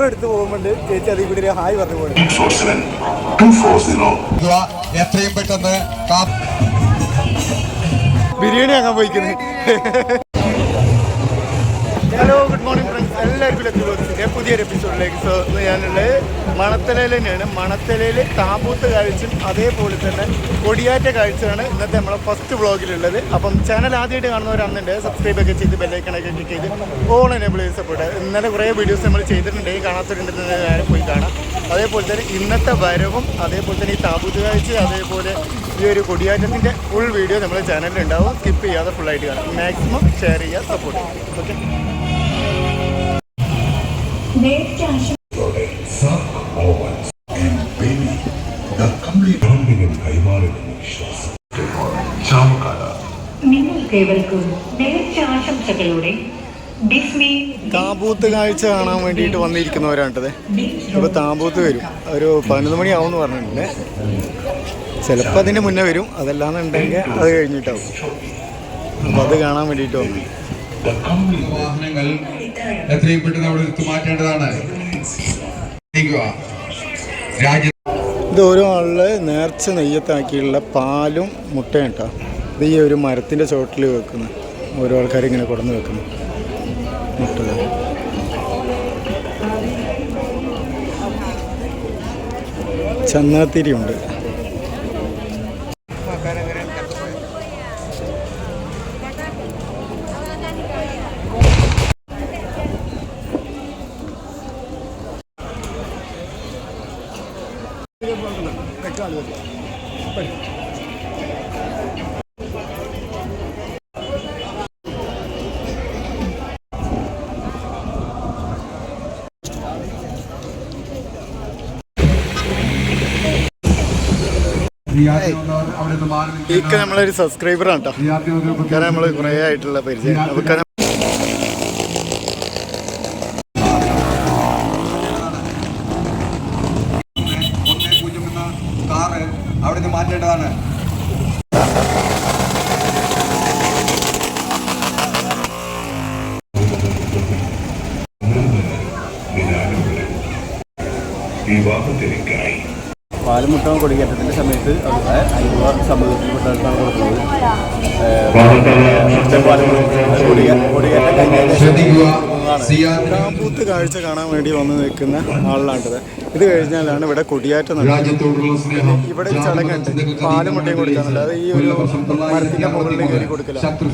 Scooter എടുത്ത് പോകുമ്പോണ്ട് ചേച്ചി അതിൽ കൂടി ഹായ് പറഞ്ഞു പോകും എത്രയും പെട്ടെന്ന് കാ- ബിരിയാണി ആകാൻ പോയിക്കുന്നത് എല്ലാവർക്കും ബോക്സിന്റെ പുതിയൊരു എപ്പിസോഡിലേക്ക് സ്വാഗതം ഞാനുള്ളത് മണത്തലയിൽ തന്നെയാണ് മണത്തലയിൽ താമ്പൂത്ത് കാഴ്ചയും അതേപോലെ തന്നെ കൊടിയാറ്റ കാഴ്ചയാണ് ഇന്നത്തെ നമ്മളെ ഫസ്റ്റ് വ്ളോഗിലുള്ളത് അപ്പം ചാനൽ ആദ്യമായിട്ട് കാണുന്നവരാണെന്നുണ്ട് സബ്സ്ക്രൈബ് ഒക്കെ ചെയ്ത് ബെല്ലൈക്കണൊക്കെ ക്ലിക്ക് ചെയ്ത് ഓൺ എനേബിൾ ചെയ്ത് സപ്പോർട്ട് ഇന്നലെ കുറേ വീഡിയോസ് നമ്മൾ ചെയ്തിട്ടുണ്ട് കാണാത്തവരുണ്ടെന്ന് നേരെ പോയി കാണാം. അതേപോലെ തന്നെ ഇന്നത്തെ വരവും അതേപോലെ തന്നെ ഈ താമ്പൂത്ത് കാഴ്ച അതേപോലെ ഈ ഒരു കൊടിയാറ്റത്തിന്റെ ഫുൾ വീഡിയോ നമ്മുടെ ചാനലിൽ ഉണ്ടാവും. സ്കിപ്പ് ചെയ്യാതെ ഫുള്ളായിട്ട് കാണാം. മാക്സിമം ഷെയർ ചെയ്യുക സപ്പോർട്ട് ചെയ്യുക. ഓക്കെ നിങ്ങൾക്കേവർക്കും നേർച്ച ആശംസകളോടെ ഡിസ്നി താമ്പൂത്ത് കാഴ്ച കാണാൻ വേണ്ടിയിട്ട് വന്നിരിക്കുന്നവരാണ്ടത് ഇപ്പോൾ താമ്പൂത്ത് വരും. ഒരു പതിനൊന്ന് മണിയാവും എന്ന് പറഞ്ഞിട്ടുണ്ട്. ചിലപ്പോൾ അതിന്റെ മുന്നേ വരും. അതല്ലാന്നുണ്ടെങ്കിൽ അത് കഴിഞ്ഞിട്ടാവും. അപ്പോൾ അത് കാണാൻ വേണ്ടിയിട്ട് വന്നു. വാഹനങ്ങൾ എത്രയും പെട്ടെന്ന് അവിടെ എടുത്തു മാറ്റേണ്ടതാണ്. രാജ്യ ഇത് ഓരോ ആളിൽ നേർച്ച നെയ്യത്താക്കിയുള്ള പാലും മുട്ടയും കേട്ടോ ഇത് ഈ ഒരു മരത്തിന്റെ ചോട്ടിൽ വെക്കുന്നു ഓരോ ആൾക്കാർ ഇങ്ങനെ കൊടുന്ന് വെക്കുന്നു മുട്ട. ചന്നാത്തിരി ഉണ്ട് ഇക്ക നിൽക്കേണ്ടതാണ്. നമ്മളൊരു സബ്സ്ക്രൈബറാണ് കേട്ടോ ഈ യാത്രകൾക്ക് കാരണം നമ്മൾ കുറേ ആയിട്ടുള്ള പരിചയം സമൂഹത്തിൽപ്പെട്ടവർക്കാണ് കൊടുക്കുന്നത് താമ്പൂത്ത് കാഴ്ച കാണാൻ വേണ്ടി വന്ന് നിൽക്കുന്ന ആളിലാണ്ടത് ഇത് കഴിഞ്ഞാലാണ് ഇവിടെ കൊടിയാറ്റം നടക്കുന്നത് ഇവിടെ ചടങ്ങുണ്ട് പാലും മുട്ടയും കൊടുക്കാനുണ്ട് അത് ഈ ഒരു മരത്തിന്റെ മുകളിൽ കയറി കൊടുക്കലാണ് ശത്രു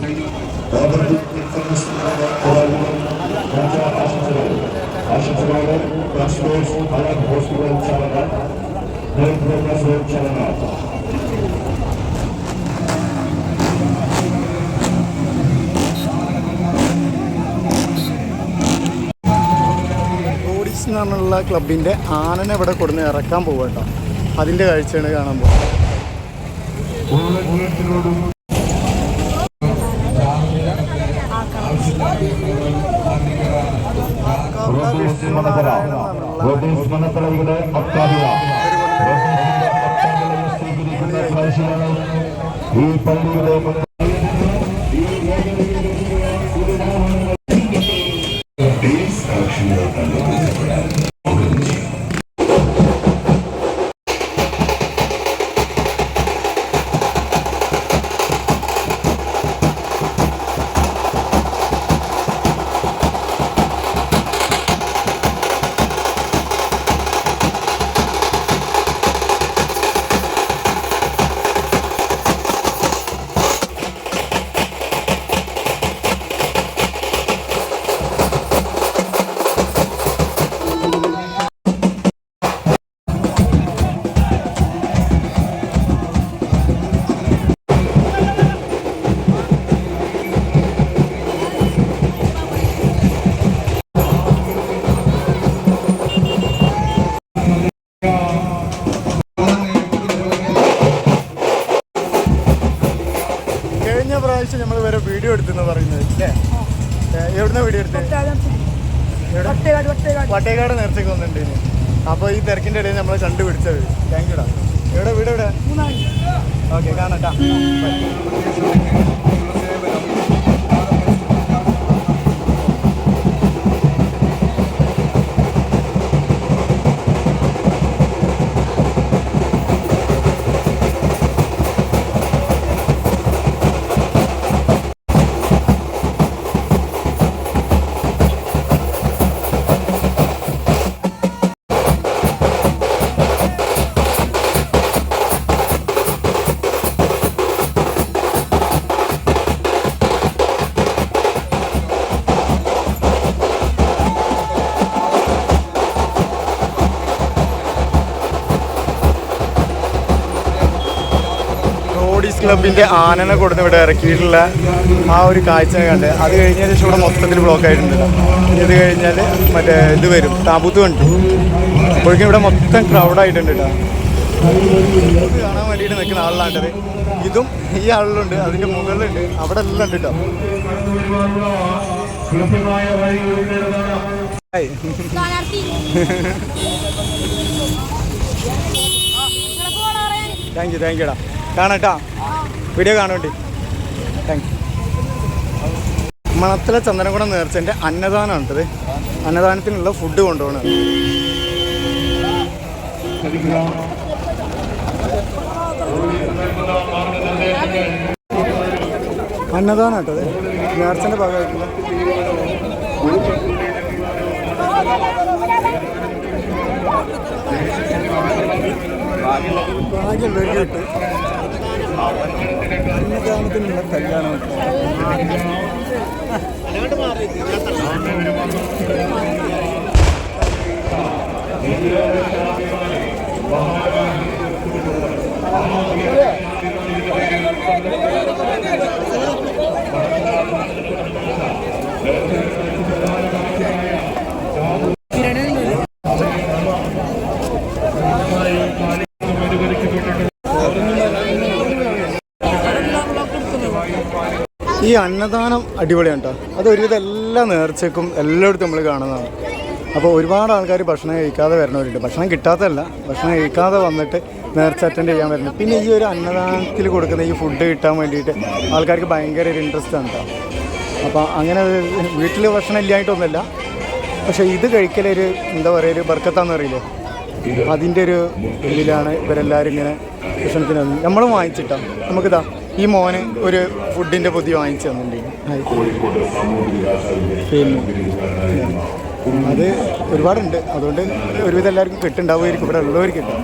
എന്ന് പറഞ്ഞുള്ള ക്ലബിന്റെ ആനനെ ഇവിടെ കൊടുന്ന് ഇറക്കാൻ പോവുക കേട്ടോ. അതിന്റെ കാഴ്ചയാണ് കാണാൻ പോകുന്നത് സാക്ഷികൾ ക്ലബിന്റെ ആനനെ കൊടുത്ത് ഇവിടെ ഇറക്കിയിട്ടുള്ള ആ ഒരു കാഴ്ച കണ്ട്. അത് കഴിഞ്ഞതിന് ശേഷം ഇവിടെ മൊത്തത്തിൽ ബ്ലോക്ക് ആയിട്ടുണ്ട് ഇത് കഴിഞ്ഞാൽ മറ്റേ ഇത് വരും. താബൂത്ത് കണ്ടു. അപ്പോഴേക്കും ഇവിടെ മൊത്തം ക്രൗഡായിട്ടുണ്ട് കേട്ടോ. കാണാൻ വേണ്ടിയിട്ട് നിൽക്കുന്ന ആളിലാണ്ടത്. ഇതും ഈ ആളിലുണ്ട്. അതിന്റെ മുകളിലുണ്ട്. അവിടെ എല്ലാം ഉണ്ട് കേട്ടോ. താങ്ക് യു താങ്ക് യുടാ കാണാട്ടാ വീഡിയോ കാണുവേണ്ടി. താങ്ക് യു മണത്തിലെ ചന്ദനകുടം നേർച്ചന്റെ അന്നദാനമാണിത്. അന്നദാനത്തിനുള്ള ഫുഡ് കൊണ്ടുപോകണം. അന്നദാനം കേട്ടത് നേർച്ചന്റെ ഭാഗമായിട്ടുള്ള ഭാഗ്യമുള്ളവർക്ക് കിട്ടും. അന്നദാനത്തിനുള്ള കല്യാണം. ഈ അന്നദാനം അടിപൊളിയാണ് കേട്ടോ അത് ഒരുവിധം എല്ലാ നേർച്ചക്കും എല്ലായിടത്തും നമ്മൾ കാണുന്നതാണ്. അപ്പോൾ ഒരുപാട് ആൾക്കാർ ഭക്ഷണം കഴിക്കാതെ വരുന്നവരുണ്ട് ഭക്ഷണം കിട്ടാത്തതല്ല. ഭക്ഷണം കഴിക്കാതെ വന്നിട്ട് നേർച്ച അറ്റൻഡ് ചെയ്യാൻ വരുന്നത് പിന്നെ ഈ ഒരു അന്നദാനത്തിൽ കൊടുക്കുന്ന ഈ ഫുഡ് കിട്ടാൻ വേണ്ടിയിട്ട് ആൾക്കാർക്ക് ഭയങ്കര ഒരു ഇൻട്രസ്റ്റ് ആണ് കേട്ടോ അപ്പോൾ അങ്ങനെ വീട്ടിൽ ഭക്ഷണം ഇല്ലായിട്ടൊന്നുമില്ല പക്ഷേ ഇത് കഴിക്കലൊരു എന്താ പറയുക ഒരു ബർക്കത്താന്ന് അറിയില്ലേ അതിന്റെ ഒരു ഇതിലാണ് ഇവരെല്ലാവരും ഇങ്ങനെ ഭക്ഷണത്തിന് നമ്മളും വാങ്ങിച്ചിട്ടാണ് നമുക്കിതാ. ഈ മോന് ഒരു ഫുഡിന്റെ പൊതി വാങ്ങിച്ചു തന്നിട്ടുണ്ട്. പിന്നെ അത് ഒരുപാടുണ്ട്. അതുകൊണ്ട് ഒരുവിധം എല്ലാവർക്കും കിട്ടുണ്ടാവുമായിരിക്കും ഇവിടെ ഉള്ളവർക്ക് കിട്ടും.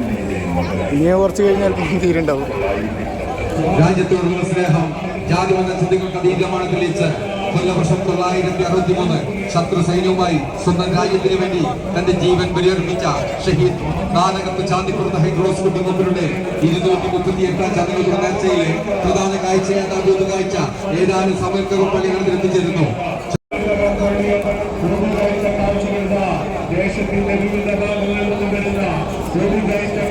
ഇനി കുറച്ച് കഴിഞ്ഞാൽ തീരുണ്ടാവും. രാജ്യത്തോടുള്ള സ്നേഹം ജാതി മത ചിന്തകൾക്ക് അതീതമാണ് തെളിയിച്ച് കൊല്ലവർഷം തൊള്ളായിരത്തി അറുപത്തി മൂന്ന് ശത്രു സൈന്യവുമായി സ്വന്തം രാജ്യത്തിന് വേണ്ടി തന്റെ ജീവൻ ബലിയർപ്പിച്ച ഷഹീദ് നാലകത്ത് ചാന്തിപ്പുറത്ത് ഹൈഡ്രോസ് കുടുംബങ്ങളുടെ ഇരുന്നൂറ്റി മുപ്പത്തി എട്ടാം ചതങ്ങളുടെ നേർച്ചയിലെ പ്രധാന കാഴ്ചയായ താബൂത്ത് കാഴ്ച ഏതാനും സമയത്തകം പള്ളികളിൽ എത്തിച്ചേരുന്നു ദേശത്തിന്റെ വിവിധ ഭാഗങ്ങളിൽ നിന്ന് വരുന്ന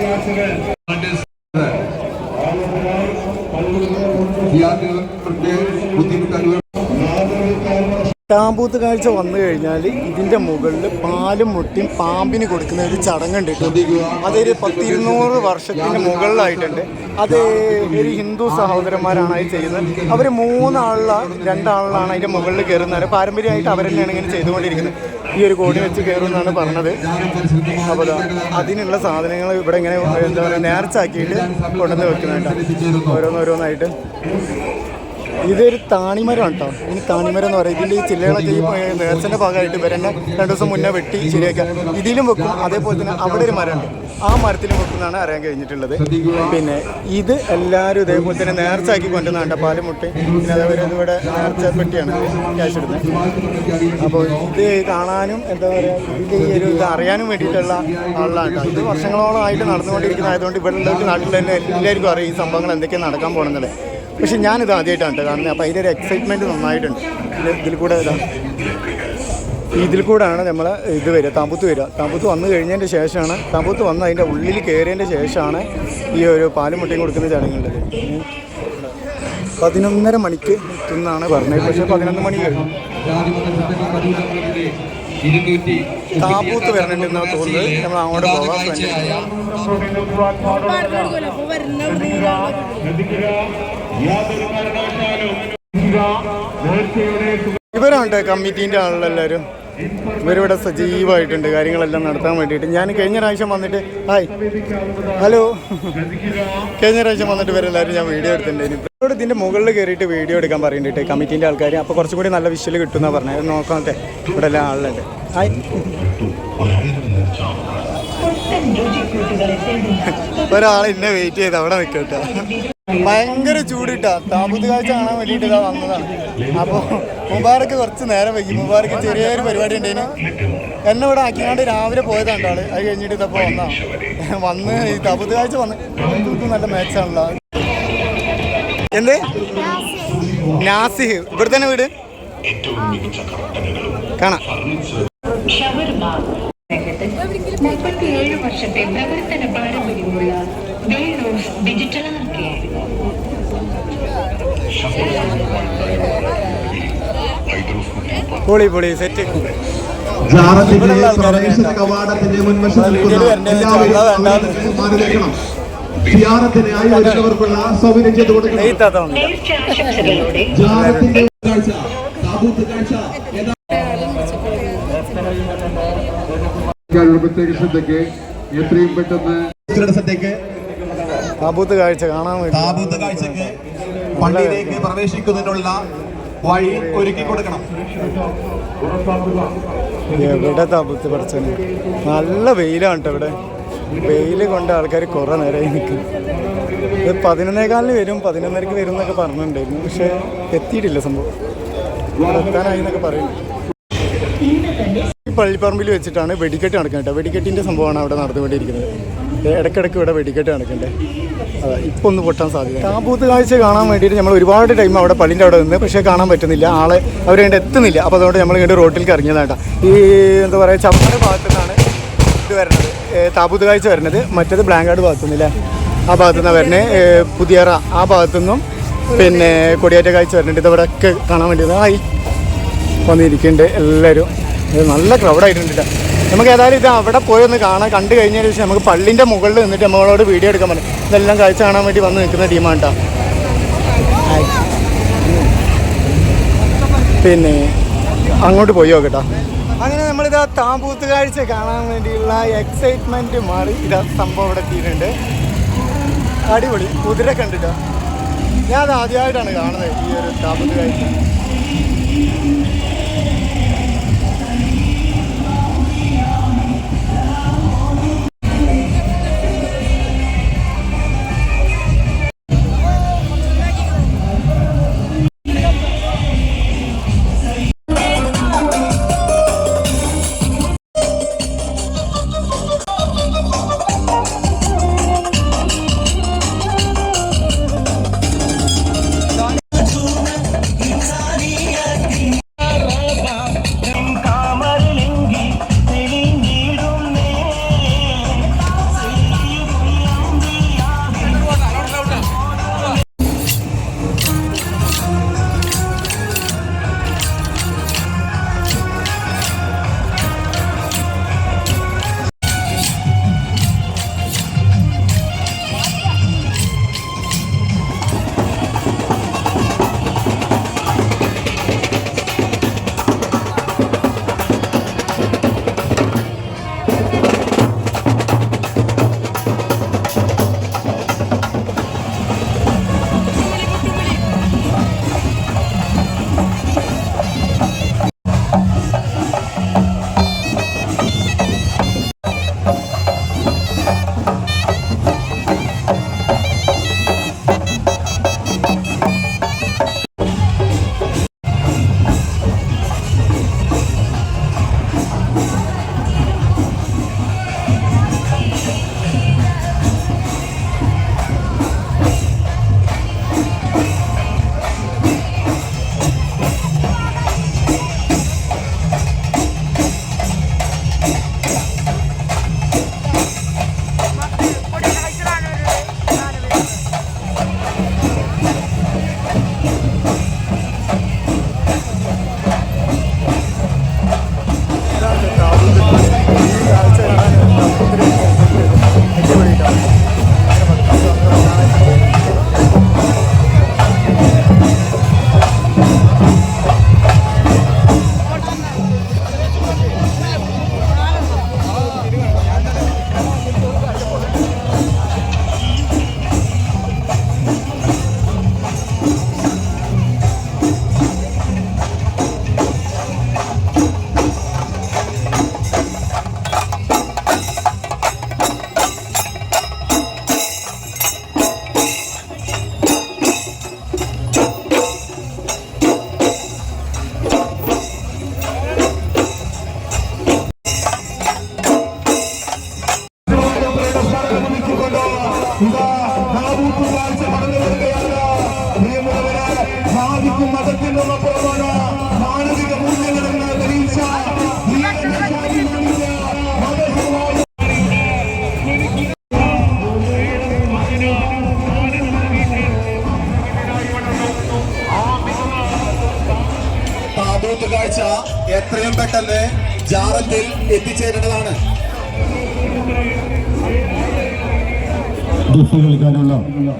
ക്ലാസുകൾ. ടാമ്പൂത്ത് കാഴ്ച വന്നു കഴിഞ്ഞാൽ ഇതിന്റെ മുകളിൽ പാലും മുട്ടിയും പാമ്പിന് കൊടുക്കുന്ന ഒരു ചടങ്ങുണ്ട് അതൊരു പത്തിരുന്നൂറ് വർഷത്തിന് മുകളിലായിട്ടുണ്ട്. അത് ഒരു ഹിന്ദു സഹോദരന്മാരാണ് അത് ചെയ്യുന്നത്. അവർ മൂന്നാളില രണ്ടാളിലാണ് അതിന്റെ മുകളിൽ കയറുന്നത്. പാരമ്പര്യമായിട്ട് അവർ തന്നെയാണ് ഇങ്ങനെ ചെയ്തുകൊണ്ടിരിക്കുന്നത്. ഈ ഒരു കോടി വെച്ച് കയറുമെന്നാണ് പറഞ്ഞത്. അപ്പോൾ അതിനുള്ള സാധനങ്ങൾ ഇവിടെ ഇങ്ങനെ എന്താ പറയുക നേർച്ചാക്കിയിട്ട് കൊണ്ടുവന്ന് വെക്കുന്നുണ്ട് ഓരോന്നോരോന്നായിട്ട്. ഇതൊരു താണിമരമാണ് കേട്ടോ ഇനി താണിമരം എന്ന് പറയും ഇതിന്റെ ഈ ചില്ലകളൊക്കെ ഈ നേർച്ചന്റെ ഭാഗമായിട്ട് ഇവരെന്നെ രണ്ട് ദിവസം മുന്നേ വെട്ടി ശരിയാക്കുക ഇതിലും വെക്കും. അതേപോലെ തന്നെ അവിടെ ഒരു മരമുണ്ട്. ആ മരത്തിലും വെക്കുന്നതാണ് അറിയാൻ കഴിഞ്ഞിട്ടുള്ളത്. പിന്നെ ഇത് എല്ലാവരും ഇതേപോലെ തന്നെ നേർച്ചയാക്കി കൊണ്ടുവന്നാണ് പാലുമുട്ടി പിന്നെ അതേപോലെ ഇവിടെ നേർച്ച പെട്ടിയാണ് ക്യാഷ് ഇടുന്നത്. അപ്പോൾ ഇത് കാണാനും എന്താ പറയുക ഈ ഒരു ഇത് അറിയാനും വേണ്ടിയിട്ടുള്ള ആളാണ് ഇത് വർഷങ്ങളോളമായിട്ട് നടന്നുകൊണ്ടിരിക്കുന്നതായതുകൊണ്ട് ഇവിടെ ഉള്ളവർക്ക് നാട്ടിൽ തന്നെ എല്ലാവർക്കും അറിയാം ഈ സംഭവങ്ങൾ എന്തൊക്കെയാണ് നടക്കാൻ പോകുന്നത് പക്ഷെ ഞാനിത് ആദ്യമായിട്ടാണ് കേട്ടോ കാണുന്നത്. അപ്പോൾ അതിന്റെ ഒരു എക്സൈറ്റ്മെന്റ് നന്നായിട്ടുണ്ട്. ഇത് ഇതിൽ കൂടെ ഇതാ. ഇതിൽ കൂടെയാണ് നമ്മൾ ഇത് വരിക തമ്പുത്ത് വരിക. തമ്പുത്ത് വന്നു കഴിഞ്ഞതിന്റെ ശേഷമാണ് തമ്പുത്ത് വന്ന് അതിന്റെ ഉള്ളിൽ കയറിയതിന്റെ ശേഷമാണ് ഈ ഒരു പാലും മുട്ടയും കൊടുക്കുന്ന ചടങ്ങുള്ളത് പതിനൊന്നര മണിക്ക് എത്തുന്നാണ് പറഞ്ഞത്. പക്ഷേ പതിനൊന്ന് മണി കഴിഞ്ഞു. ജാതി വരണമെന്ന് തോന്നുന്നത് നമ്മൾ അങ്ങോട്ട് പോകാൻ കാഴ്ചയായ പാടുകൊടുക്കുമല്ലോ അപ്പൊ വരുന്ന ശ്രദ്ധിക്കുക യാതൊരു കാരണവശാലും നേർച്ചയുടെ ഇവരാണ് കമ്മിറ്റീന്റെ ആളുകളെല്ലാവരും ഇവരിവിടെ സജീവമായിട്ടുണ്ട് കാര്യങ്ങളെല്ലാം നടത്താൻ വേണ്ടിയിട്ട്. ഞാൻ കഴിഞ്ഞ പ്രാവശ്യം വന്നിട്ട് ഹായ്. ഹലോ. കഴിഞ്ഞ പ്രാവശ്യം വന്നിട്ട് ഇവരെല്ലാവരും ഞാൻ വീഡിയോ എടുത്തിട്ടുണ്ടായിരുന്നു ഇവരോട് ഇതിന്റെ മുകളിൽ കയറിയിട്ട് വീഡിയോ എടുക്കാൻ പറയുന്നുണ്ട് കമ്മിറ്റീന്റെ ആൾക്കാർ അപ്പോൾ കുറച്ചും കൂടി നല്ല വിഷ്വൽ കിട്ടുമെന്നാണ് പറഞ്ഞത്. നോക്കാത്തെ ഇവിടെ എല്ലാം ആളുണ്ട് ഹായ്. ഒരാളെന്നെ ഒരാൾ എന്നെ വെയിറ്റ് ചെയ്ത് അവിടെ നിൽക്കട്ടെ. ഭയങ്കര ചൂടിട്ടാ. താമൂത്ത് കാഴ്ച കാണാൻ വേണ്ടിയിട്ട് ഇതാ വന്നതാണ്. അപ്പോൾ മുബാറക്ക് കുറച്ച് നേരം വൈകി. മുബാറക്ക് ചെറിയൊരു പരിപാടി ഉണ്ടായിന് എന്നെ ഇവിടെ ആക്കിയാണ്ട് രാവിലെ പോയതാണ് ആൾ. അത് കഴിഞ്ഞിട്ട് ഇതപ്പോൾ വന്നാ. വന്ന് ഈ താമൂത്ത് കാഴ്ച വന്ന്. നല്ല മാച്ചാണല്ലോ എന്ത്? നാസിഹ്. ഇവിടെ തന്നെ വീട് കാണാം. രംഗത്ത് മുപ്പത്തിയേഴ് വർഷത്തെ പ്രവർത്തന പാരമ്പര്യമുള്ള വേണൂസ് ഡിജിറ്റൽ പൊളി പൊളി സെറ്റ് ജാറത്തിന്റെ പ്രവേശന കവാടത്തിന്റെ മുൻവശം എല്ലാവരും സിയാറത്തിനായി സൗകര്യം ചെയ്തു കൊടുക്കണം. ജാറത്തിന്റെ കാഴ്ച കാഴ്ച പ്രത്യേക ശ്രദ്ധയ്ക്ക് എത്രയും പെട്ടെന്ന് ശ്രദ്ധയ്ക്ക് താബൂത്ത് കാഴ്ച കാണാൻ താപൂത്ത് കാഴ്ചക്ക് പള്ളിയിലേക്ക് പ്രവേശിക്കുന്നതിനുള്ള വഴി ഒരുക്കി കൊടുക്കണം. എവിടെ താപൂത്ത് പഠിച്ചത് നല്ല വെയിലാണ് കേട്ടോ ഇവിടെ. വെയിൽ കൊണ്ട് ആൾക്കാർ കുറേ നേരമായി നിൽക്കും ഇത് പതിനൊന്നേകാലിന് വരും പതിനൊന്നരക്ക് വരും എന്നൊക്കെ പറഞ്ഞിട്ടുണ്ടായിരുന്നു. പക്ഷേ എത്തിയിട്ടില്ല സംഭവം. എത്താനായി എന്നൊക്കെ പറയുന്നു. പള്ളിപ്പറമ്പിൽ വെച്ചിട്ടാണ് വെടിക്കെട്ട് നടക്കുന്നത് കേട്ടോ. വെടിക്കെട്ടിന്റെ സംഭവമാണ് അവിടെ നടന്നുകൊണ്ടിരിക്കുന്നത്. ഇടയ്ക്കിടയ്ക്ക് ഇവിടെ വെടിക്കെട്ട് നടക്കണ്ടേ ഇപ്പോൾ ഒന്ന് പൊട്ടാൻ സാധ്യത കാമ്പൂത്ത് കാഴ്ച കാണാൻ വേണ്ടിയിട്ട് നമ്മൾ ഒരുപാട് ടൈം അവിടെ പള്ളിന്റെ അവിടെ നിന്ന് പക്ഷേ കാണാൻ പറ്റുന്നില്ല. ആളെ അവർ വേണ്ട എത്തുന്നില്ല. അപ്പോൾ അതുകൊണ്ട് നമ്മൾ ഇങ്ങോട്ട് റോട്ടിലേക്ക് ഇറങ്ങിയതാട്ടാ ഈ എന്താ പറയുക ചപ്പാട് ഭാഗത്തു നിന്നാണ് ഇത് വരുന്നത്. താപൂത്ത് കാഴ്ച വരുന്നത്. മറ്റേത് ബ്ലാങ്കാട് ഭാഗത്തു നിന്നില്ലേ? ആ ഭാഗത്തു നിന്നാണ് വരുന്നത് പുതിയറ. ആ ഭാഗത്തു നിന്നും പിന്നെ കൊടിയേറ്റ കാഴ്ച വരുന്നുണ്ട്. ഇതവിടെ ഒക്കെ കാണാൻ വേണ്ടി ആയി വന്നിരിക്കുന്നുണ്ട് എല്ലാവരും. ഇത് നല്ല ക്രൗഡായിട്ടുണ്ട് നമുക്ക് ഏതായാലും ഇത് അവിടെ പോയി ഒന്ന് കാണാൻ കണ്ടു കഴിഞ്ഞതിന് ശേഷം നമുക്ക് പള്ളിന്റെ മുകളിൽ നിന്നിട്ട് നമ്മളോട് വീഡിയോ എടുക്കാൻ പറ്റും ഇതെല്ലാം കാഴ്ച കാണാൻ വേണ്ടി വന്ന് നിൽക്കുന്ന ടീമാണ് പിന്നെ അങ്ങോട്ട് പോയി നോക്കട്ടോ അങ്ങനെ നമ്മളിത് ആ താമ്പൂത്ത് കാഴ്ച കാണാൻ വേണ്ടിയുള്ള എക്സൈറ്റ്മെന്റ് മാറി ഇതാ സംഭവം ഇവിടെ എത്തിയിട്ടുണ്ട്. അടിപൊളി. കുതിര കണ്ടിട്ടോ ഞാൻ അത് ആദ്യമായിട്ടാണ് കാണുന്നത് ഈ ഒരു താമ്പൂത്ത് കാഴ്ച.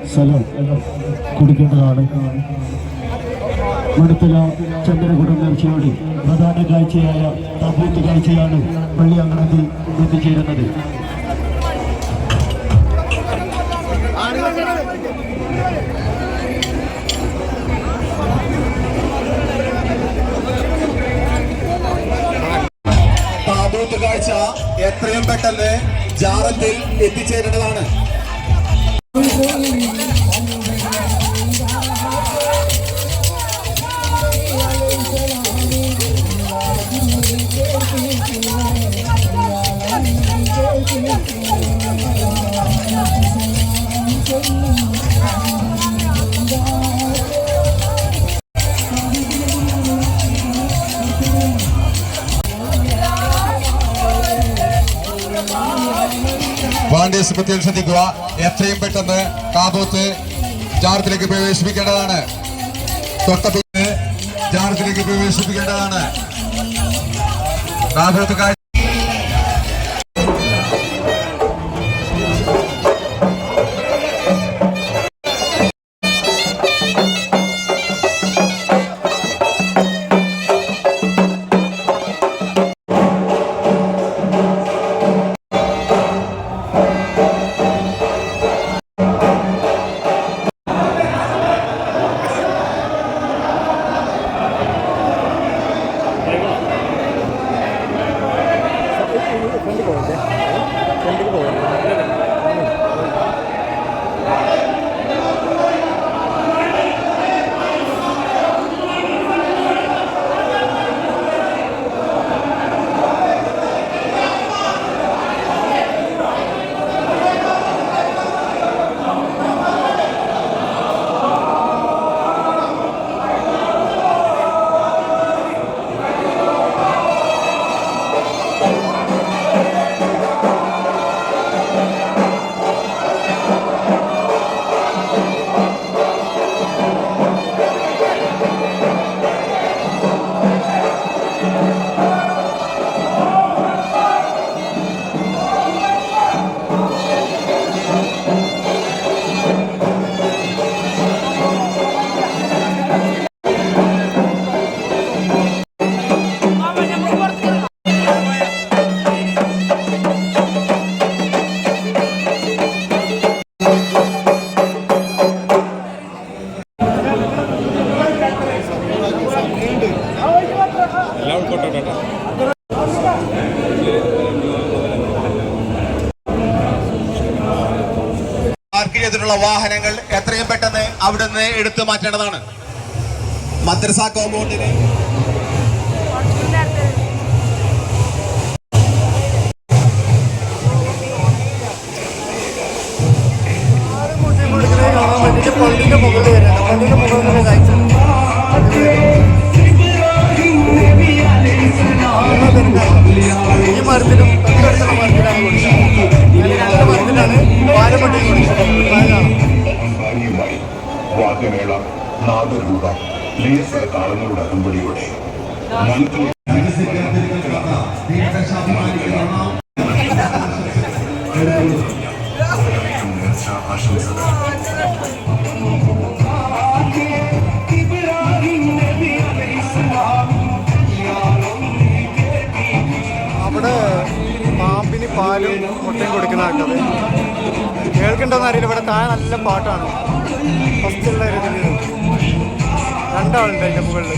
സ്ഥലം കൊടുക്കേണ്ടതാണ്. മടുത്തല ചന്ദ്രകുടം നേർച്ചയോടെ പ്രധാന കാഴ്ചയായ തബൂത്ത് കാഴ്ചയാണ് പള്ളിയങ്കണത്തിൽ എത്തിച്ചേരുന്നത്. താബൂത്ത് കാഴ്ച എത്രയും പെട്ടെന്ന് ജാറത്തിൽ എത്തിച്ചേരേണ്ടതാണ് വാണ്ടേഴ്സ് പ്രത്യേകം ശ്രദ്ധിക്കുക. എത്രയും പെട്ടെന്ന് കാബൂത്ത് ജാർത്തിലേക്ക് പ്രവേശിപ്പിക്കേണ്ടതാണ്. തൊട്ടപ്പിന് ജാർത്തിലേക്ക് പ്രവേശിപ്പിക്കേണ്ടതാണ്. കാബൂത്ത് മാറ്റേണ്ടതാണ്. മദ്രസ കോമ്പൗണ്ടിന് അവിടെ പാമ്പിന് പാലും മുട്ടയും കൊടുക്കുന്ന കേട്ടത് കേൾക്കണ്ടോന്ന് അറിയില്ല. ഇവിടെ താഴെ നല്ല പാട്ടാണ്. ഫസ്റ്റുള്ള ഇതിൽ രണ്ടാളുണ്ട് അതിന്റെ മുകളിൽ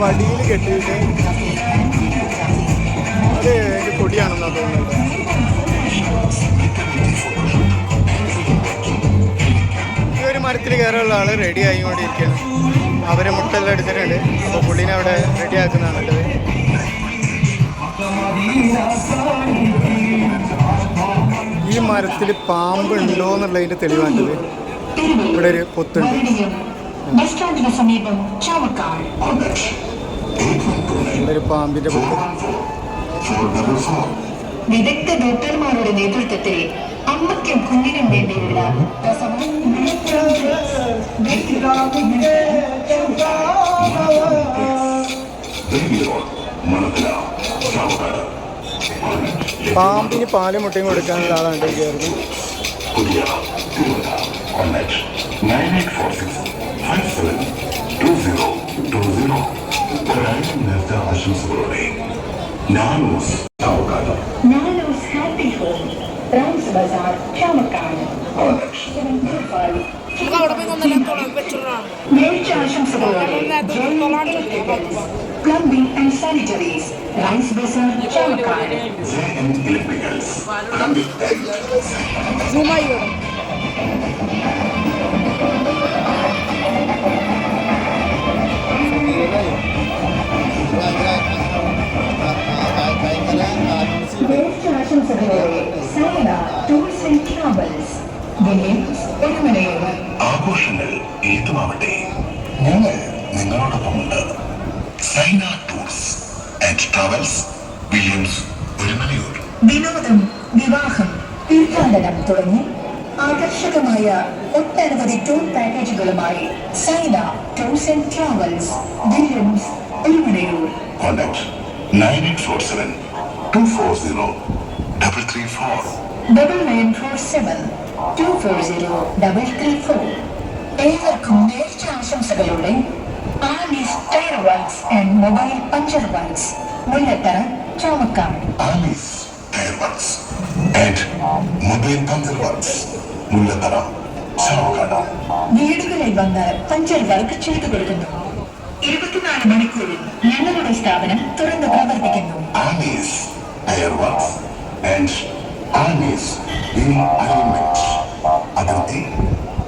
വടിയിൽ കെട്ടിയിട്ട് അത് എനിക്ക് കൊടി പൊടിയാണെന്നാണ് തോന്നുന്നത് ഒരു മരത്തിൽ കയറാനുള്ള ആൾ റെഡി ആയിക്കൊണ്ടിരിക്കുകയാണ്. അവരെ മുട്ടെല്ലാം എടുത്തിട്ടുണ്ട്. അപ്പോൾ പുള്ളിനെ അവിടെ റെഡി ആക്കുന്നതാണ് ഈ മരത്തിൽ പാമ്പ് ഉണ്ടോ എന്നുള്ളതിന്റെ തെളിവാണ്ടത് ഇവിടെ ഒരു പൊത്തുണ്ട്. ബസ് സ്റ്റാൻഡിന് സമീപം ചാവക്കാട്. വിദഗ്ധ ഡോക്ടർമാരുടെ നേതൃത്വത്തിൽ അമ്മയ്ക്കും കുഞ്ഞിനും വേണ്ടിയുള്ള പാമ്പിന് പാലും മുട്ടയും കൊടുക്കാനുള്ള ആളാണ് കയറുന്നത് ആശംസകളോടെ നാനൂസ് ചാവക്കാട് നാലോസ് happy home rounds Bazar Chavakkad plumbing and sanitaries rice Bazar Chavakkad electricals. Travels Williams ഒരുമലയൂർ വിനോദം വിവാഹം തീർത്ഥാടനം തുടങ്ങി ആകർഷകമായ ഒട്ടനവധി tour പാക്കേജുകളുമായി Saina tours and travels Williams ഒരുമലയൂർ contact nine eight four seven two four zero double three four double nine four seven two four zero double three four ഏവർക്കും നേരിച്ച ആശംസകളുടെ Alice tyre works and mobile puncture works Mullathara Chavakkad Alice tyre works and mobile puncture works Mullathara Chavakkad വീടുകളിൽ വന്ന് puncture work ചെയ്തു കൊടുക്കുന്നു ഇരുപത്തിനാല് മണിക്കൂറിൽ ഞങ്ങളുടെ സ്ഥാപനം തുറന്നു പ്രവർത്തിക്കുന്നു Alice tyre works and Alice wheel alignment അതിർത്തി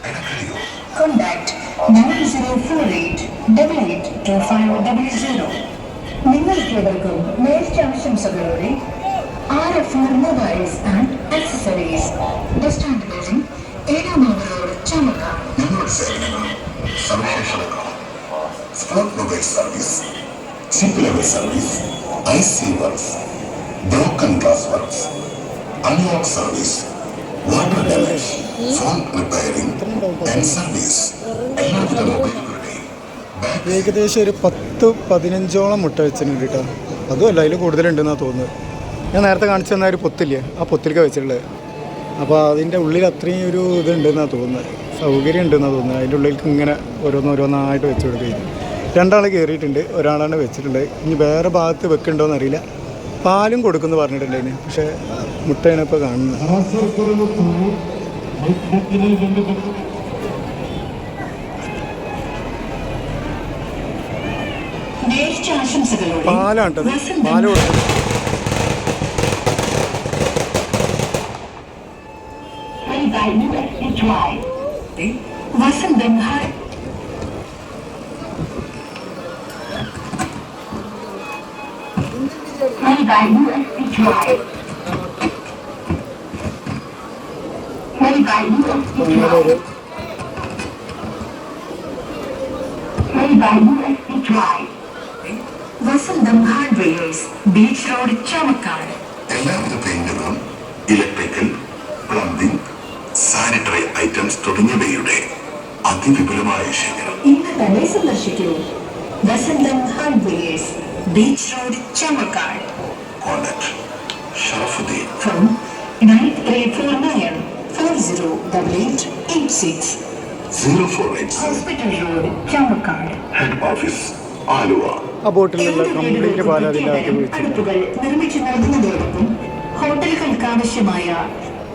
എടക്കരയൂർ contact nine zero four eight double eight two five double zero നിങ്ങൾക്കേവർക്കും നേർച്ച ആശംസകളോടെ R F R mobiles and accessories. Bus stand building ഏഴാമത് റോഡ് ചാമക്കാട് ഞങ്ങളുടെ സേവനങ്ങൾ സവിശേഷതകൾ spot mobile service chip level service I C works broken glass works unlock service water damage phone repairing and service എല്ലാവിധ മൊബൈലുകളുടെയും back ഏകദേശം ഒരു പത്ത് പതിനഞ്ചോളം മുട്ട വെച്ചിട്ടുണ്ട് കേട്ടോ. അതുമല്ല അതിൽ കൂടുതലുണ്ടെന്നാണ് തോന്നുന്നത്. ഞാൻ നേരത്തെ കാണിച്ചു തന്ന ഒരു പൊത്തില്ലേ? ആ പൊത്തിലേക്ക് വെച്ചിട്ടുള്ളത്. അപ്പോൾ അതിന്റെ ഉള്ളിൽ അത്രയും ഒരു ഇതുണ്ടെന്നാണ് തോന്നുന്നത്. സൗകര്യം ഉണ്ടെന്നാണ് തോന്നുന്നത്. അതിന്റെ ഉള്ളിൽ ഇങ്ങനെ ഓരോന്നോരോന്നായിട്ട് വെച്ച് കൊടുക്കുകയും രണ്ടാൾ കയറിയിട്ടുണ്ട് ഒരാളാണ് വെച്ചിട്ടുള്ളത്. ഇനി വേറെ ഭാഗത്ത് വെക്കുന്നുണ്ടോയെന്ന് അറിയില്ല. പാലും കൊടുക്കുമെന്ന് പറഞ്ഞിട്ടുണ്ട് അതിന് പക്ഷേ മുട്ടയാണ് ഇപ്പോൾ കാണുന്നത്. നേർച്ച ആശംസകളോടെ പാലാണ് കേട്ടത് വസന്തം പാൽ വസന്തം ഹാർഡ്വെയേഴ്സ് ബീച്ച് റോഡ് ചാവക്കാട് എല്ലാവിധ പെയിന്റുകളും ഇലക്ട്രിക്കൽ പ്ലംബിംഗ് സാനിറ്ററി ഐറ്റംസ് തുടങ്ങിയവയുടെ അതിവിപുലമായ ശേഖരം ഇന്ന് തന്നെ സന്ദർശിക്കൂ Vasantham hardwares beach road zero double eight eight six zero four eight hospital road Chavakkad. Head office Aluva. ആ ബോട്ടിലുള്ള കംപ്ലീറ്റ് പാൽ അടുപ്പുകൾ നിർമ്മിച്ചു നൽകുന്നതോടൊപ്പം ഹോട്ടലുകൾക്ക് ആവശ്യമായ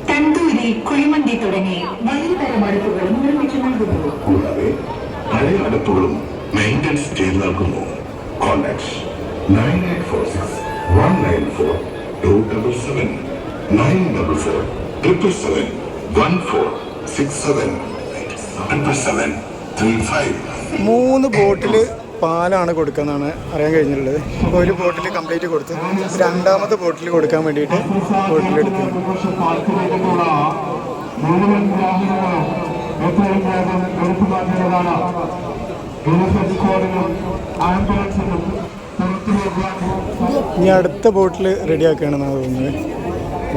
തന്തൂരി കുഴിമന്തി തുടങ്ങി വലിയ തരം അടുപ്പുകളും നിർമ്മിച്ചു നൽകുന്നു. കൂടാതെ പഴയ അടുപ്പുകളും മെയിന്റെനൻസ് ചെയ്ത് നൽകുന്നു. Contact nine eight four six one nine four two double seven nine double four triple seven, മൂന്ന് ബോട്ടിൽ പാലാണ് കൊടുക്കുന്നതാണ് അറിയാൻ കഴിഞ്ഞിട്ടുള്ളത്. ഒരു ബോട്ടിൽ കംപ്ലീറ്റ് കൊടുത്ത് രണ്ടാമത്തെ ബോട്ടിൽ കൊടുക്കാൻ വേണ്ടിയിട്ട് ബോട്ടിലെടുത്തു ഇനി അടുത്ത ബോട്ടിൽ റെഡിയാക്കുകയാണെന്നാണ് തോന്നുന്നത്.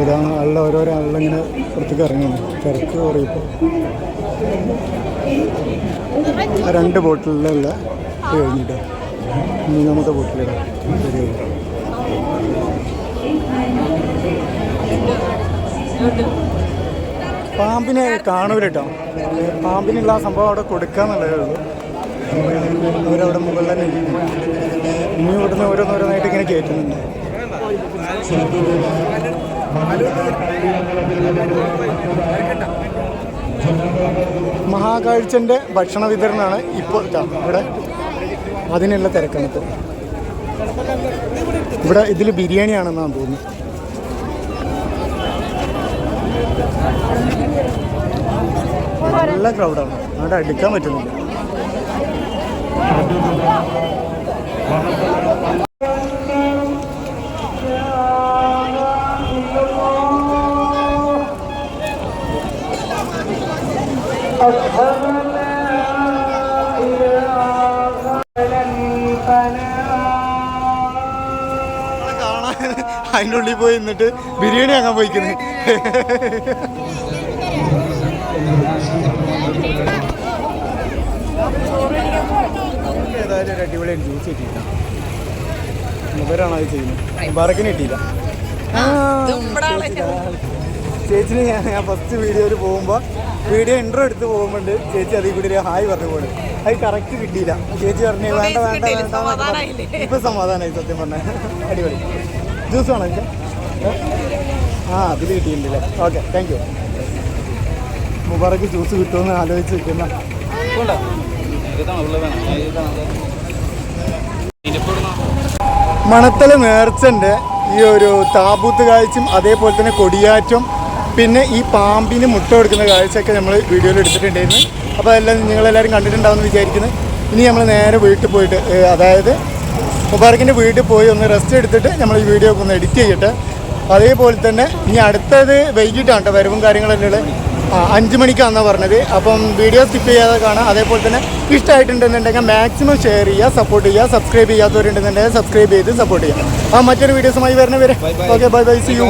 ഇതാണ് ആളുടെ ഓരോരോ ആളിങ്ങനെ പുറത്തേക്ക് ഇറങ്ങുന്നു. തിരക്ക് കുറയിപ്പോൾ രണ്ട് ബോട്ടിലുള്ള കഴിഞ്ഞിട്ട്. മൂന്നാമത്തെ ബോട്ടിലിടാം പാമ്പിനെ കാണൂല കേട്ടോ പാമ്പിനുള്ള ആ സംഭവം അവിടെ കൊടുക്കാന്നുള്ളതേ ഉള്ളൂ. അവരവിടെ മുകളിൽ തന്നെ. ഇനി ഇവിടുന്ന് ഓരോന്നോരോന്നായിട്ട് ഇങ്ങനെ കയറ്റുന്നുണ്ട്. മഹാകാഴ്ചന്റെ ഭക്ഷണ വിതരണമാണ് ഇപ്പോൾ ഇവിടെ അതിനുള്ള തിരക്കണത്ത് ഇവിടെ ഇതിൽ ബിരിയാണിയാണെന്നാണ് തോന്നുന്നത് നല്ല ക്രൗഡാണ് അവിടെ അടിക്കാൻ പറ്റുന്നില്ല. അതിന്റെ ഉള്ളിൽ പോയി നിന്നിട്ട് ബിരിയാണി അങ്ങനെ പോയിക്കുന്നത് ഏതായാലും ഒരു അടിപൊളിയായിട്ട് ജ്യൂസ് കിട്ടിയില്ല ഇവരാണ് അത് ചെയ്യുന്നത്? മുബാറക്കിന് കിട്ടിയില്ല. ചേച്ചിന് ഞാൻ ഞാൻ ഫസ്റ്റ് വീഡിയോയിൽ പോകുമ്പോൾ വീഡിയോ ഇൻട്രോ എടുത്ത് പോകുമ്പോണ്ട് ചേച്ചി അതിൽ കൂടി ഒരു ഹായ് പറഞ്ഞു പോലും അത് കറക്റ്റ് കിട്ടിയില്ല. ചേച്ചി പറഞ്ഞു വേണ്ട വേണ്ട വേണ്ട ഇപ്പൊ സമാധാനമായി സത്യം പറഞ്ഞ. അടിപൊളി. ജ്യൂസ് വേണോ ആ അതിൽ കിട്ടിയിട്ടുണ്ടല്ലേ okay thank you Mubarak juice കിട്ടുമെന്ന് ആലോചിച്ച് നിൽക്കുന്ന. മണത്തല നേർച്ചന്റെ ഈ ഒരു താബൂത്ത് കാഴ്ചയും അതേപോലെ തന്നെ കൊടിയാറ്റം പിന്നെ ഈ പാമ്പിന് മുട്ട കൊടുക്കുന്ന കാഴ്ചയൊക്കെ നമ്മൾ വീഡിയോയിൽ എടുത്തിട്ടുണ്ടായിരുന്നു. അപ്പോൾ അതെല്ലാം നിങ്ങളെല്ലാവരും കണ്ടിട്ടുണ്ടാവുമെന്ന് വിചാരിക്കുന്നു. ഇനി നമ്മൾ നേരെ വീട്ടിൽ പോയിട്ട് അതായത് മുബാറക്കിന്റെ വീട്ടിൽ പോയി ഒന്ന് റെസ്റ്റ് എടുത്തിട്ട് നമ്മൾ ഈ വീഡിയോ ഒക്കെ ഒന്ന് എഡിറ്റ് ചെയ്യട്ടെ. അതേപോലെ തന്നെ ഇനി അടുത്തത് വൈകിട്ടാണ് കേട്ടോ വരവും കാര്യങ്ങളെല്ലാം ഉള്ളത്. ആ അഞ്ച് മണിക്കാണെന്നാണ് പറഞ്ഞത്. അപ്പം വീഡിയോ സ്കിപ്പ് ചെയ്യാതെ കാണാം. അതേപോലെ തന്നെ ഇഷ്ടമായിട്ടുണ്ടെന്നുണ്ടെങ്കിൽ മാക്സിമം ഷെയർ ചെയ്യുക സപ്പോർട്ട് ചെയ്യുക സബ്സ്ക്രൈബ് ചെയ്യാത്തവരുണ്ടെന്നുണ്ടെങ്കിൽ സബ്സ്ക്രൈബ് ചെയ്ത് സപ്പോർട്ട് ചെയ്യുക. ആ മറ്റൊരു വീഡിയോസുമായി വരുന്നവരെ. Okay bye bye see you